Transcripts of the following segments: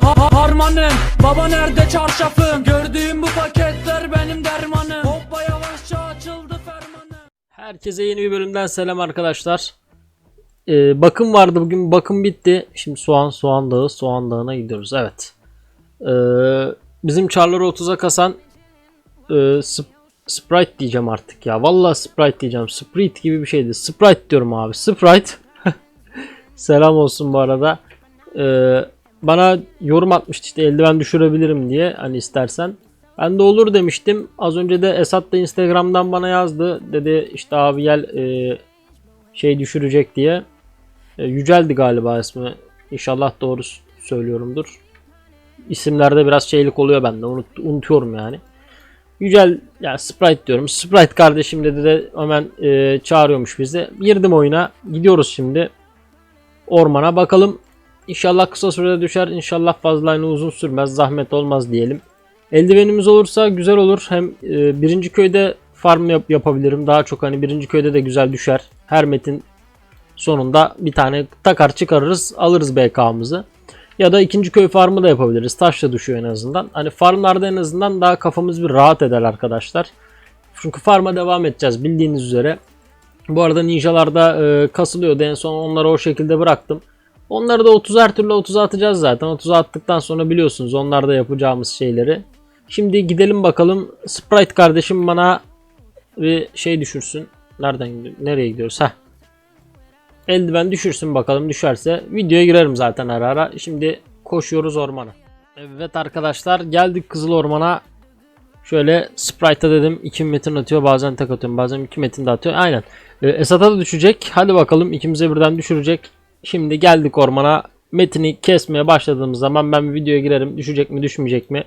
Ha- ha- Harmanım baba nerede çarşafım Gördüğüm bu paketler benim dermanım Hoppa yavaşça açıldı fermanım Herkese yeni bir bölümden selam arkadaşlar. Ee, bakım vardı bugün bakım bitti. Şimdi soğan soğan dağı soğan dağına gidiyoruz evet. Ee, bizim çarları 30'a kasan e, Sp- Sprite diyeceğim artık ya. Vallahi Sprite diyeceğim. Sprite gibi bir şeydi. Sprite diyorum abi. Sprite. selam olsun bu arada. Ee, bana yorum atmıştı işte eldiven düşürebilirim diye hani istersen. Ben de olur demiştim. Az önce de Esat da Instagram'dan bana yazdı. Dedi işte abi gel e, şey düşürecek diye. E, Yücel'di galiba ismi. İnşallah doğru söylüyorumdur. İsimlerde biraz şeylik oluyor bende. Unut, unutuyorum yani. Yücel ya Sprite diyorum. Sprite kardeşim dedi de hemen e, çağırıyormuş bizi. Girdim oyuna. Gidiyoruz şimdi. Ormana bakalım. İnşallah kısa sürede düşer. İnşallah fazla aynı uzun sürmez. Zahmet olmaz diyelim. Eldivenimiz olursa güzel olur. Hem e, birinci köyde farm yap- yapabilirim. Daha çok hani birinci köyde de güzel düşer. Her metin sonunda bir tane takar çıkarırız alırız BK'mızı. Ya da ikinci köy farmı da yapabiliriz. Taşla düşüyor en azından. Hani farmlarda en azından daha kafamız bir rahat eder arkadaşlar. Çünkü farma devam edeceğiz bildiğiniz üzere. Bu arada ninjalarda e, kasılıyordu. En son onları o şekilde bıraktım. Onları da 30 her türlü 30'a atacağız zaten. 30'a attıktan sonra biliyorsunuz onlarda yapacağımız şeyleri. Şimdi gidelim bakalım. Sprite kardeşim bana bir şey düşürsün. Nereden? Nereye gidiyoruz? Heh. Eldiven düşürsün bakalım. Düşerse videoya girerim zaten ara ara. Şimdi koşuyoruz ormana. Evet arkadaşlar geldik Kızıl Orman'a. Şöyle Sprite'a dedim 2 metin atıyor bazen tek atıyorum bazen 2 metin de atıyor. Aynen. Ee, Esat'a da düşecek. Hadi bakalım ikimize birden düşürecek. Şimdi geldik ormana. Metini kesmeye başladığımız zaman ben bir videoya girerim. Düşecek mi düşmeyecek mi?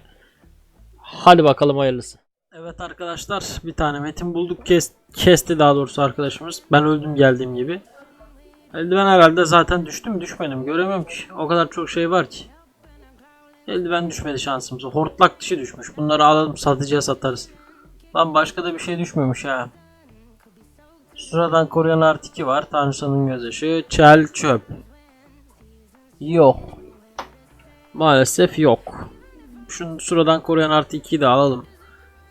Hadi bakalım hayırlısı. Evet arkadaşlar bir tane metin bulduk. Kes, kesti daha doğrusu arkadaşımız. Ben öldüm geldiğim gibi. Eldiven herhalde zaten düştü mü düşmedi mi göremiyorum ki. O kadar çok şey var ki. Eldiven düşmedi şansımıza. Hortlak dışı düşmüş. Bunları alalım satıcıya satarız. Lan başka da bir şey düşmemiş ha. Sıradan koruyan artı 2 var. Tanrısanın gözyaşı. Çel çöp. Yok. Maalesef yok. Şunu sıradan koruyan artı 2'yi de alalım.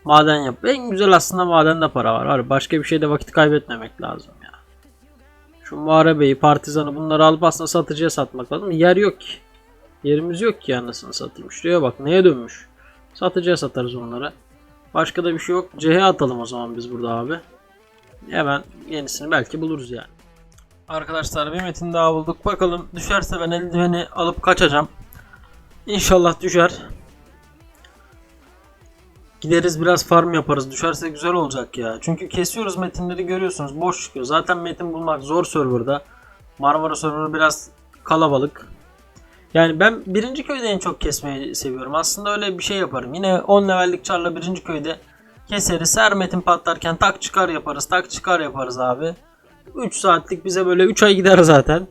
Maden yap. En güzel aslında madende para var. Var. Başka bir şeyde vakit kaybetmemek lazım ya. Şu muharebeyi, partizanı bunları alıp aslında satıcıya satmak lazım. Yer yok ki. Yerimiz yok ki anasını satayım. Şuraya bak neye dönmüş. Satıcıya satarız onları. Başka da bir şey yok. CH atalım o zaman biz burada abi. Hemen yenisini belki buluruz yani. Arkadaşlar bir metin daha bulduk. Bakalım düşerse ben eldiveni alıp kaçacağım. İnşallah düşer. Gideriz biraz farm yaparız. Düşerse güzel olacak ya. Çünkü kesiyoruz metinleri görüyorsunuz. Boş çıkıyor. Zaten metin bulmak zor serverda. Marmara serverı biraz kalabalık. Yani ben birinci köyde en çok kesmeyi seviyorum. Aslında öyle bir şey yaparım. Yine 10 levellik çarla birinci köyde keseriz. Her metin patlarken tak çıkar yaparız. Tak çıkar yaparız abi. 3 saatlik bize böyle 3 ay gider zaten.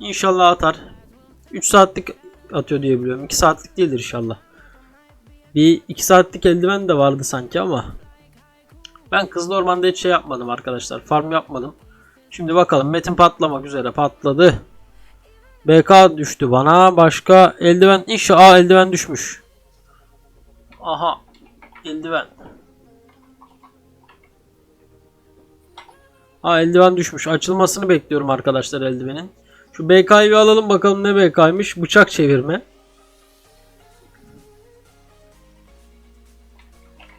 İnşallah atar. 3 saatlik atıyor diye biliyorum. 2 saatlik değildir inşallah. Bir 2 saatlik eldiven de vardı sanki ama. Ben Kızıl Orman'da hiç şey yapmadım arkadaşlar. Farm yapmadım. Şimdi bakalım metin patlamak üzere patladı. BK düştü bana. Başka eldiven Aa, eldiven düşmüş. Aha eldiven. Ha eldiven düşmüş. Açılmasını bekliyorum arkadaşlar eldivenin. Şu BK'yı alalım bakalım ne BK'ymış. Bıçak çevirme.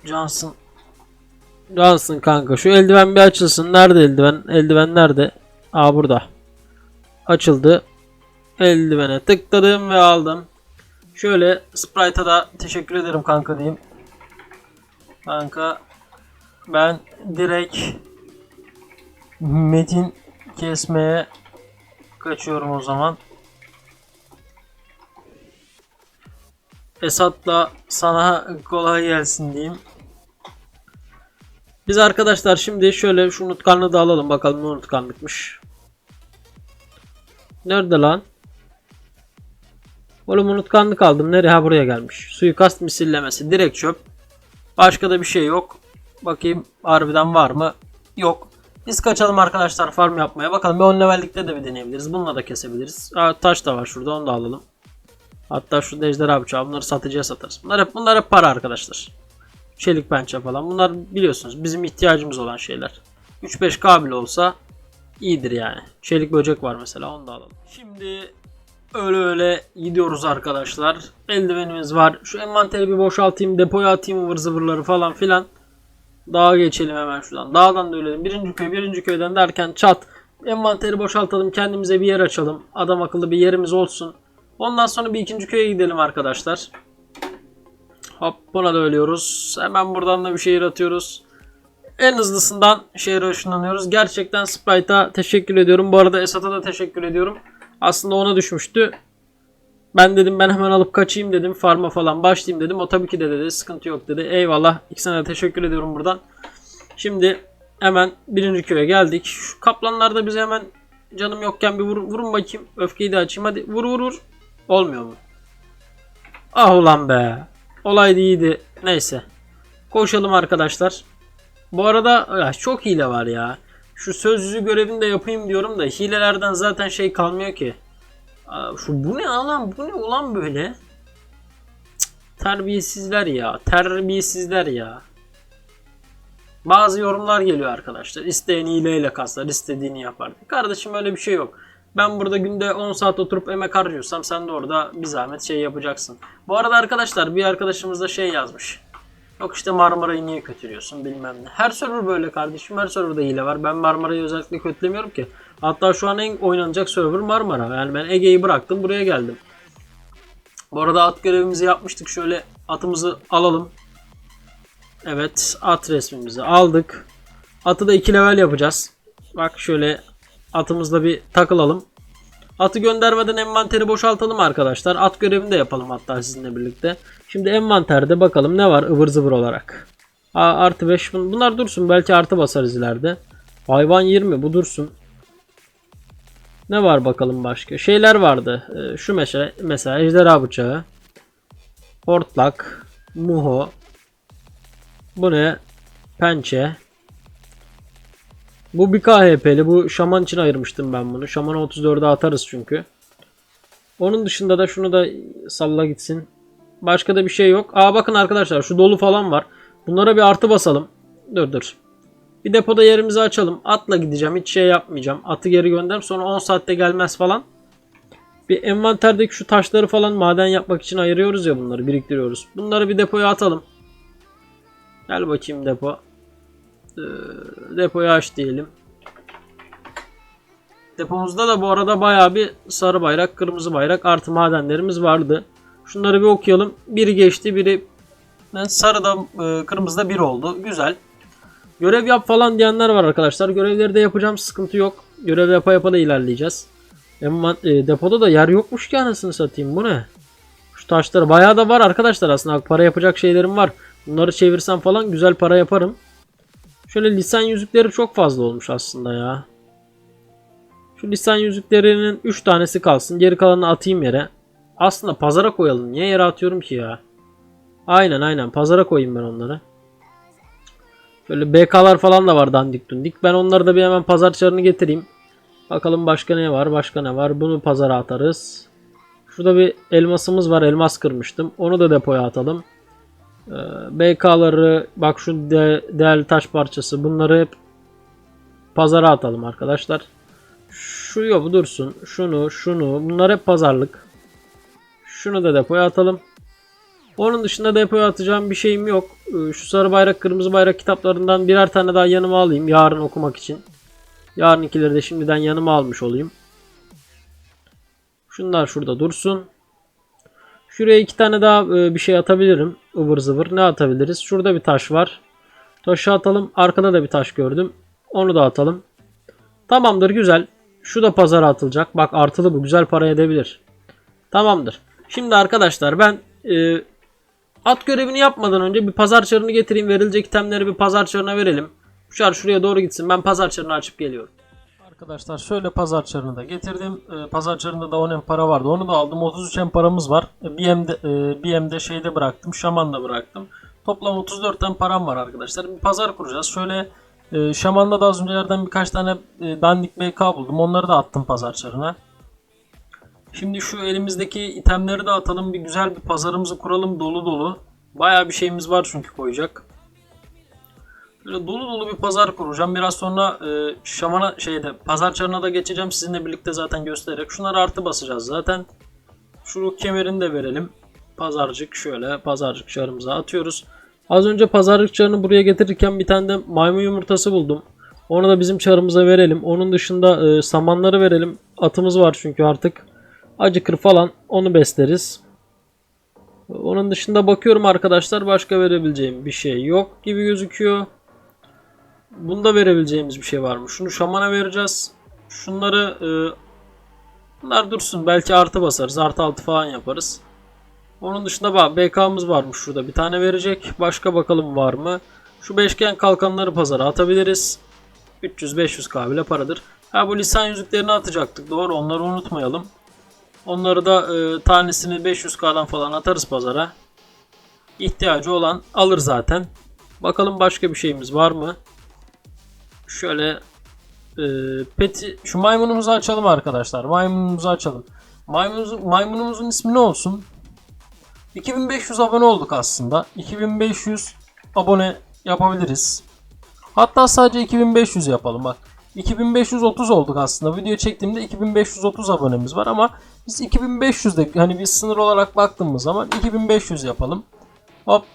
Johnson. Johnson kanka şu eldiven bir açılsın. Nerede eldiven? Eldiven nerede? Aa burada. Açıldı. Eldivene tıkladım ve aldım. Şöyle Sprite'a da teşekkür ederim kanka diyeyim. Kanka ben direkt metin kesmeye kaçıyorum o zaman. Esat'la sana kolay gelsin diyeyim. Biz arkadaşlar şimdi şöyle şu unutkanlığı da alalım bakalım ne unutkanlıkmış. Nerede lan? Oğlum unutkanlık aldım. Nereye? Ha buraya gelmiş. Suikast misillemesi. Direkt çöp. Başka da bir şey yok. Bakayım harbiden var mı? Yok. Biz kaçalım arkadaşlar farm yapmaya. Bakalım bir 10 levellikte de bir deneyebiliriz. Bununla da kesebiliriz. Aa, taş da var şurada onu da alalım. Hatta şurada ejderha bıçağı bunları satıcıya satarız. Bunlar hep, bunlar hep para arkadaşlar. Çelik pençe falan. Bunlar biliyorsunuz bizim ihtiyacımız olan şeyler. 3-5k bile olsa iyidir yani. Çelik böcek var mesela onu da alalım. Şimdi öyle öyle gidiyoruz arkadaşlar. Eldivenimiz var. Şu envanteri bir boşaltayım. Depoya atayım ıvır zıvırları falan filan. Dağa geçelim hemen şuradan. Dağdan da ölelim. Birinci köy, birinci köyden derken çat. Envanteri boşaltalım. Kendimize bir yer açalım. Adam akıllı bir yerimiz olsun. Ondan sonra bir ikinci köye gidelim arkadaşlar. Hop buna da ölüyoruz. Hemen buradan da bir şehir atıyoruz. En hızlısından şehre ışınlanıyoruz. Gerçekten Sprite'a teşekkür ediyorum. Bu arada Esat'a da teşekkür ediyorum. Aslında ona düşmüştü. Ben dedim ben hemen alıp kaçayım dedim. Farma falan başlayayım dedim. O tabii ki de dedi. Sıkıntı yok dedi. Eyvallah. İkisine de teşekkür ediyorum buradan. Şimdi hemen birinci köye geldik. Şu kaplanlarda bize hemen canım yokken bir vur, vurun bakayım. Öfkeyi de açayım. Hadi vur vur vur. Olmuyor mu? Ah ulan be. Olay iyiydi. Neyse. Koşalım arkadaşlar. Bu arada ya çok hile var ya. Şu sözlü görevini de yapayım diyorum da hilelerden zaten şey kalmıyor ki. Şu bu ne lan bu ne ulan böyle? Terbiyesizler ya. Terbiyesizler ya. Bazı yorumlar geliyor arkadaşlar. İsteyen hileyle kaslar, istediğini yapar. Kardeşim öyle bir şey yok. Ben burada günde 10 saat oturup emek harcıyorsam sen de orada bir zahmet şey yapacaksın. Bu arada arkadaşlar bir arkadaşımız da şey yazmış. Yok işte Marmara'yı niye kötülüyorsun bilmem ne. Her server böyle kardeşim. Her serverda hile var. Ben Marmara'yı özellikle kötülemiyorum ki. Hatta şu an en oynanacak server Marmara. Yani ben Ege'yi bıraktım buraya geldim. Bu arada at görevimizi yapmıştık. Şöyle atımızı alalım. Evet at resmimizi aldık. Atı da 2 level yapacağız. Bak şöyle atımızla bir takılalım. Atı göndermeden envanteri boşaltalım arkadaşlar. At görevini de yapalım hatta sizinle birlikte. Şimdi envanterde bakalım ne var ıvır zıvır olarak. A, artı 5 bunlar dursun belki artı basarız ileride. Hayvan 20 bu dursun. Ne var bakalım başka? Şeyler vardı. Ee, şu mesela, mesela ejderha bıçağı. Hortlak. Muho. Bu ne? Pençe. Bu bir KHP'li. Bu şaman için ayırmıştım ben bunu. Şamana 34'e atarız çünkü. Onun dışında da şunu da salla gitsin. Başka da bir şey yok. Aa bakın arkadaşlar şu dolu falan var. Bunlara bir artı basalım. Dur dur. Bir depoda yerimizi açalım. Atla gideceğim. Hiç şey yapmayacağım. Atı geri gönder. Sonra 10 saatte gelmez falan. Bir envanterdeki şu taşları falan maden yapmak için ayırıyoruz ya bunları. Biriktiriyoruz. Bunları bir depoya atalım. Gel bakayım depo. Ee, depoyu aç diyelim. Depomuzda da bu arada bayağı bir sarı bayrak, kırmızı bayrak artı madenlerimiz vardı. Şunları bir okuyalım. Biri geçti, biri sarıda, e, kırmızıda bir oldu. Güzel. Görev yap falan diyenler var arkadaşlar. Görevleri de yapacağım. Sıkıntı yok. Görev yapa yapa da ilerleyeceğiz. Ama e, depoda da yer yokmuş ki anasını satayım. Bu ne? Şu taşlar bayağı da var arkadaşlar aslında. Para yapacak şeylerim var. Bunları çevirsem falan güzel para yaparım. Şöyle lisan yüzükleri çok fazla olmuş aslında ya. Şu lisan yüzüklerinin 3 tanesi kalsın. Geri kalanını atayım yere. Aslında pazara koyalım. Niye yere atıyorum ki ya? Aynen aynen. Pazara koyayım ben onları. Şöyle BK'lar falan da var dandik dundik. Ben onları da bir hemen pazar çarını getireyim. Bakalım başka ne var? Başka ne var? Bunu pazara atarız. Şurada bir elmasımız var. Elmas kırmıştım. Onu da depoya atalım. Ee, BK'ları bak şu de, değerli taş parçası bunları hep pazara atalım arkadaşlar. Şu yok dursun. Şunu, şunu. Bunlar hep pazarlık. Şunu da depoya atalım. Onun dışında depoya atacağım bir şeyim yok. Ee, Şu sarı bayrak, kırmızı bayrak kitaplarından birer tane daha yanıma alayım. Yarın okumak için. Yarınkileri de şimdiden yanıma almış olayım. Şunlar şurada dursun. Şuraya iki tane daha e, bir şey atabilirim. ıvır zıvır. Ne atabiliriz? Şurada bir taş var. Taşı atalım. Arkada da bir taş gördüm. Onu da atalım. Tamamdır güzel. Şu da pazara atılacak. Bak artılı bu. Güzel para edebilir. Tamamdır. Şimdi arkadaşlar ben e, at görevini yapmadan önce bir pazar çarını getireyim. Verilecek itemleri bir pazar çarına verelim. Çar şuraya doğru gitsin. Ben pazar çarını açıp geliyorum. Arkadaşlar şöyle pazar çarını da getirdim. Ee, pazar çarında da 10 em para vardı. Onu da aldım. 33 em paramız var. Ee, BM'de, e, BM'de şeyde bıraktım. Şaman'da bıraktım. Toplam 34 em param var arkadaşlar. Bir pazar kuracağız. Şöyle E, Şaman'da da az öncelerden birkaç tane e, dandik BK buldum. Onları da attım pazar çarına. Şimdi şu elimizdeki itemleri de atalım. Bir güzel bir pazarımızı kuralım dolu dolu. Bayağı bir şeyimiz var çünkü koyacak. Böyle dolu dolu bir pazar kuracağım. Biraz sonra e, şamana şeyde pazar çarına da geçeceğim. Sizinle birlikte zaten göstererek. Şunları artı basacağız zaten. Şu kemerini de verelim. Pazarcık şöyle pazarcık çarımıza atıyoruz. Az önce pazarcık çarını buraya getirirken bir tane de maymun yumurtası buldum. Onu da bizim çarımıza verelim. Onun dışında e, samanları verelim. Atımız var çünkü artık. Acıkır falan onu besleriz. Onun dışında bakıyorum arkadaşlar başka verebileceğim bir şey yok gibi gözüküyor. Bunda verebileceğimiz bir şey var mı? Şunu şamana vereceğiz. Şunları e, bunlar dursun. Belki artı basarız. Artı altı falan yaparız. Onun dışında bak BK'mız varmış şurada. Bir tane verecek. Başka bakalım var mı? Şu beşgen kalkanları pazara atabiliriz. 300-500k bile paradır. Ha bu lisan yüzüklerini atacaktık. Doğru onları unutmayalım. Onları da e, tanesini 500k'dan falan atarız pazara. İhtiyacı olan alır zaten. Bakalım başka bir şeyimiz var mı? Şöyle e, peti şu maymunumuzu açalım arkadaşlar. Maymunumuzu açalım. Maymunumuzun, maymunumuzun ismi ne olsun? 2500 abone olduk aslında. 2500 abone yapabiliriz. Hatta sadece 2500 yapalım bak. 2530 olduk aslında. Video çektiğimde 2530 abonemiz var ama biz 2500'de hani bir sınır olarak baktığımız zaman 2500 yapalım. Hop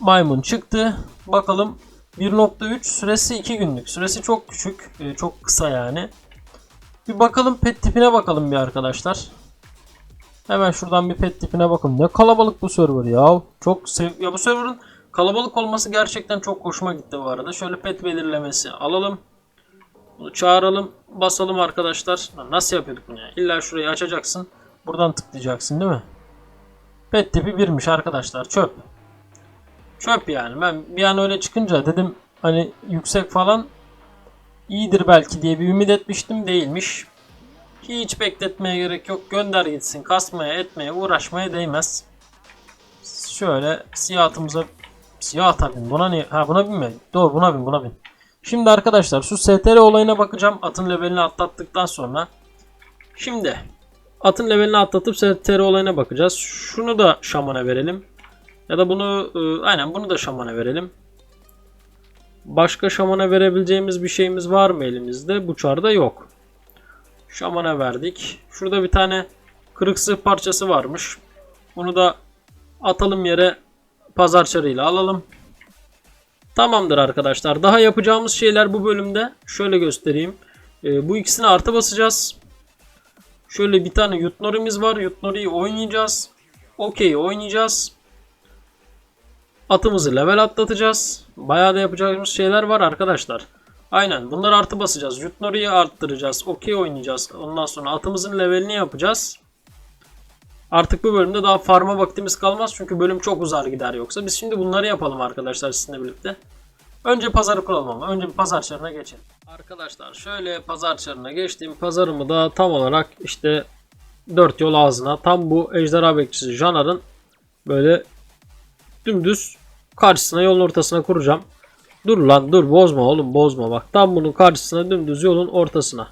maymun çıktı. Bakalım 1.3 süresi 2 günlük. Süresi çok küçük. e, Çok kısa yani. Bir bakalım pet tipine bakalım bir arkadaşlar. Hemen şuradan bir pet tipine bakalım. Ne kalabalık bu server ya. Çok sev ya bu serverın kalabalık olması gerçekten çok hoşuma gitti bu arada. Şöyle pet belirlemesi alalım. Bunu çağıralım. Basalım arkadaşlar. Nasıl yapıyorduk bunu ya? İlla şurayı açacaksın. Buradan tıklayacaksın değil mi? Pet tipi 1'miş arkadaşlar. Çöp. Çöp yani. Ben bir an öyle çıkınca dedim hani yüksek falan iyidir belki diye bir ümit etmiştim. Değilmiş. Hiç bekletmeye gerek yok. Gönder gitsin. Kasmaya etmeye uğraşmaya değmez. Şöyle siyah atımıza siyah ata bin. Buna niye? Ha buna binme. Doğru buna bin buna bin. Şimdi arkadaşlar şu STR olayına bakacağım. Atın levelini atlattıktan sonra. Şimdi atın levelini atlatıp STR olayına bakacağız. Şunu da şamana verelim. Ya da bunu e, aynen bunu da şamana verelim. Başka şamana verebileceğimiz bir şeyimiz var mı elimizde? Bu çarda yok. Şamana verdik. Şurada bir tane kırık sığ parçası varmış. Bunu da atalım yere pazar çarıyla alalım. Tamamdır arkadaşlar. Daha yapacağımız şeyler bu bölümde. Şöyle göstereyim. Ee, bu ikisini artı basacağız. Şöyle bir tane Yutnori'miz var. Yutnori'yi oynayacağız. Okey oynayacağız. Atımızı level atlatacağız. Bayağı da yapacağımız şeyler var arkadaşlar. Aynen bunları artı basacağız. Yutnori'yi arttıracağız. Okey oynayacağız. Ondan sonra atımızın levelini yapacağız. Artık bu bölümde daha farma vaktimiz kalmaz çünkü bölüm çok uzar gider yoksa. Biz şimdi bunları yapalım arkadaşlar sizinle birlikte. Önce pazarı kuralım ama. Önce bir pazar çarına geçelim. Arkadaşlar şöyle pazar çarına geçtiğim pazarımı da tam olarak işte dört yol ağzına tam bu ejderha bekçisi Janar'ın böyle dümdüz karşısına yolun ortasına kuracağım. Dur lan dur bozma oğlum bozma bak tam bunun karşısına dümdüz yolun ortasına.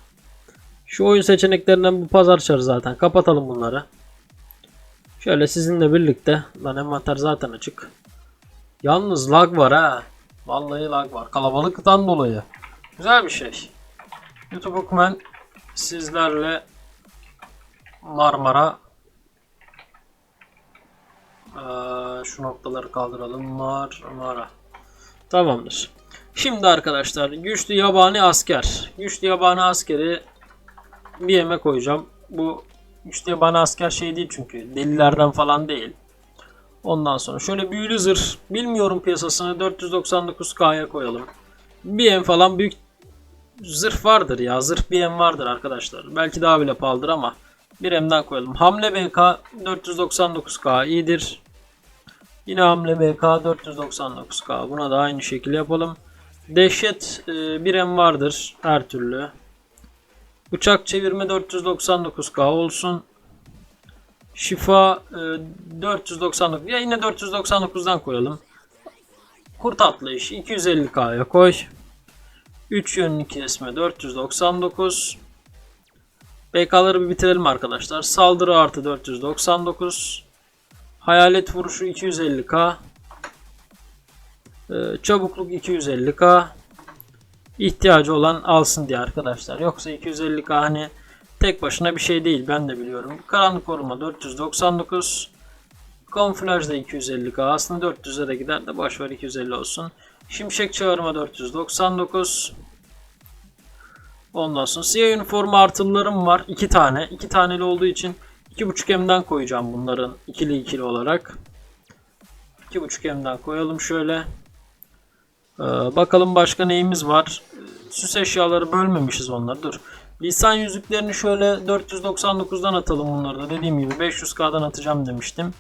Şu oyun seçeneklerinden bu pazar çarı zaten kapatalım bunları. Şöyle sizinle birlikte lan envanter zaten açık. Yalnız lag var ha. Vallahi lag var. Kalabalıktan dolayı. Güzel bir şey. YouTube Hukmen sizlerle Marmara Ee, şu noktaları kaldıralım. Marmara. Tamamdır. Şimdi arkadaşlar güçlü yabani asker. Güçlü yabani askeri bir yeme koyacağım. Bu güçlü yabani asker şey değil çünkü. Delilerden falan değil. Ondan sonra şöyle büyülü zırh. Bilmiyorum piyasasını 499k'ya koyalım. BM falan büyük zırh vardır ya. Zırh BM vardır arkadaşlar. Belki daha bile pahalıdır ama bir M'den koyalım. Hamle BK 499k iyidir. Yine hamle BK 499k. Buna da aynı şekilde yapalım. Dehşet e, bir M vardır her türlü. Bıçak çevirme 499k olsun. Şifa e, 499. Ya yine 499'dan koyalım. Kurt atlayışı 250k'ya koy. 3 yönlü kesme 499. BK'ları bir bitirelim arkadaşlar. Saldırı artı 499. Hayalet vuruşu 250k. Ee, çabukluk 250k. İhtiyacı olan alsın diye arkadaşlar. Yoksa 250k hani tek başına bir şey değil ben de biliyorum. Karanlık koruma 499. Kamuflaj da 250k. Aslında 400'e de gider de boş ver 250 olsun. Şimşek çağırma 499. Ondan sonra siyah üniforma artılılarım var. 2 tane. 2 taneli olduğu için 2.5M'den koyacağım bunların ikili ikili olarak. 2.5M'den koyalım şöyle. Ee, bakalım başka neyimiz var. Süs eşyaları bölmemişiz onları. Dur. Lisan yüzüklerini şöyle 499'dan atalım bunları da. Dediğim gibi 500k'dan atacağım demiştim.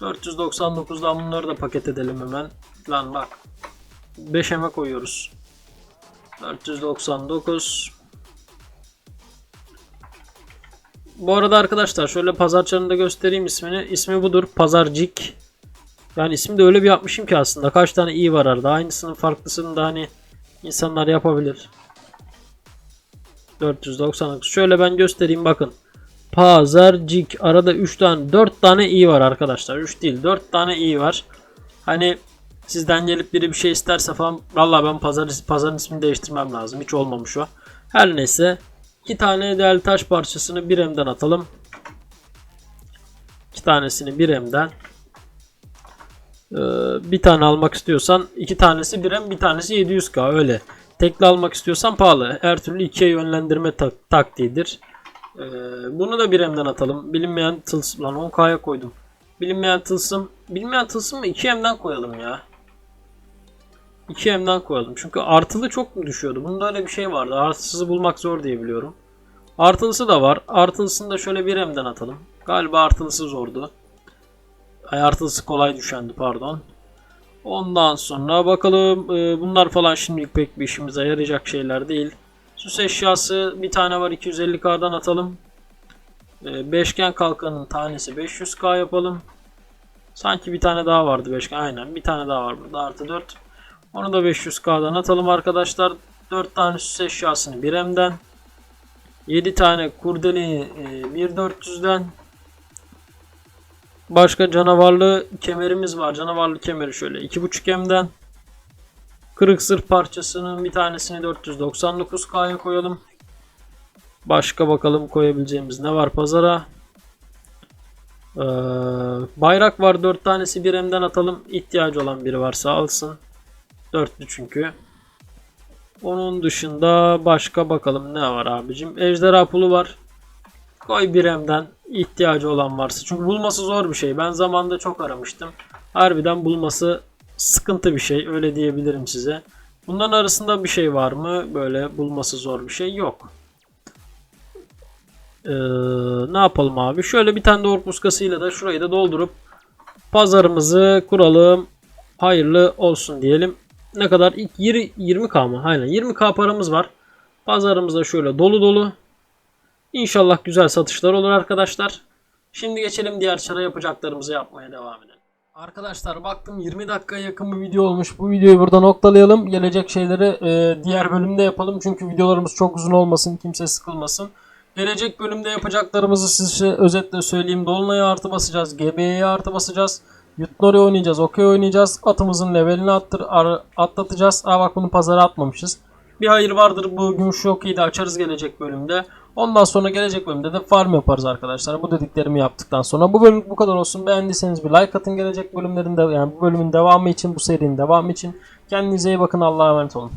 499'dan bunları da paket edelim hemen. Lan bak. 5M'e koyuyoruz. 499 Bu arada arkadaşlar şöyle pazarçanını da göstereyim ismini. İsmi budur. Pazarcik. Yani ismi de öyle bir yapmışım ki aslında. Kaç tane iyi var arada. Aynısının farklısını da hani insanlar yapabilir. 499. Şöyle ben göstereyim bakın. Pazarcik. Arada 3 tane 4 tane iyi var arkadaşlar. 3 değil 4 tane iyi var. Hani sizden gelip biri bir şey isterse falan vallahi ben pazar pazarın ismini değiştirmem lazım. Hiç olmamış o. Her neyse. 2 tane değerli taş parçasını bir emden atalım. 2 tanesini bir emden. Ee, bir tane almak istiyorsan iki tanesi 1 em bir tanesi 700k öyle. Tekli almak istiyorsan pahalı. Her türlü ikiye yönlendirme tak- taktiğidir. Ee, bunu da bir emden atalım. Bilinmeyen tılsım lan 10k'ya koydum. Bilinmeyen tılsım. Bilinmeyen tılsım mı 2M'den koyalım ya. 2M'den koyalım. Çünkü artılı çok mu düşüyordu? Bunda öyle bir şey vardı. Artısızı bulmak zor diye biliyorum. Artılısı da var. Artılısını da şöyle 1M'den atalım. Galiba artılısı zordu. Ay artılısı kolay düşendi pardon. Ondan sonra bakalım e, bunlar falan şimdilik pek bir işimize yarayacak şeyler değil. Süs eşyası bir tane var 250k'dan atalım. E, beşgen kalkanın tanesi 500k yapalım. Sanki bir tane daha vardı beşgen. Aynen bir tane daha var burada artı 4. Onu da 500k'dan atalım arkadaşlar. 4 tane süs eşyasını 1M'den. 7 tane kurdeleyi e, 1400'den. Başka canavarlı kemerimiz var. Canavarlı kemeri şöyle 2.5M'den. Kırık sır parçasının bir tanesini 499K'ya koyalım. Başka bakalım koyabileceğimiz ne var pazara. Ee, bayrak var 4 tanesi 1M'den atalım. İhtiyacı olan biri varsa alsın. Dörtlü çünkü. Onun dışında başka bakalım ne var abicim. Ejderha pulu var. Koy 1M'den ihtiyacı olan varsa. Çünkü bulması zor bir şey. Ben zamanda çok aramıştım. Harbiden bulması sıkıntı bir şey. Öyle diyebilirim size. Bunların arasında bir şey var mı? Böyle bulması zor bir şey yok. Ee, ne yapalım abi? Şöyle bir tane de ork muskasıyla da şurayı da doldurup pazarımızı kuralım. Hayırlı olsun diyelim. Ne kadar? İlk 20k mı? Aynen 20k paramız var. Pazarımızda şöyle dolu dolu. İnşallah güzel satışlar olur arkadaşlar. Şimdi geçelim diğer çara yapacaklarımızı yapmaya devam edelim. Arkadaşlar baktım 20 dakikaya yakın bir video olmuş. Bu videoyu burada noktalayalım. Gelecek şeyleri e, diğer bölümde yapalım. Çünkü videolarımız çok uzun olmasın. Kimse sıkılmasın. Gelecek bölümde yapacaklarımızı size özetle söyleyeyim. Dolunay'a artı basacağız. GB'ye artı basacağız. Yutnori oynayacağız. Okey oynayacağız. Atımızın levelini attır, ar- atlatacağız. Aa bak bunu pazara atmamışız. Bir hayır vardır bugün şu okeyi de açarız gelecek bölümde. Ondan sonra gelecek bölümde de farm yaparız arkadaşlar. Bu dediklerimi yaptıktan sonra. Bu bölüm bu kadar olsun. Beğendiyseniz bir like atın gelecek bölümlerinde yani bu bölümün devamı için bu serinin devamı için. Kendinize iyi bakın. Allah'a emanet olun.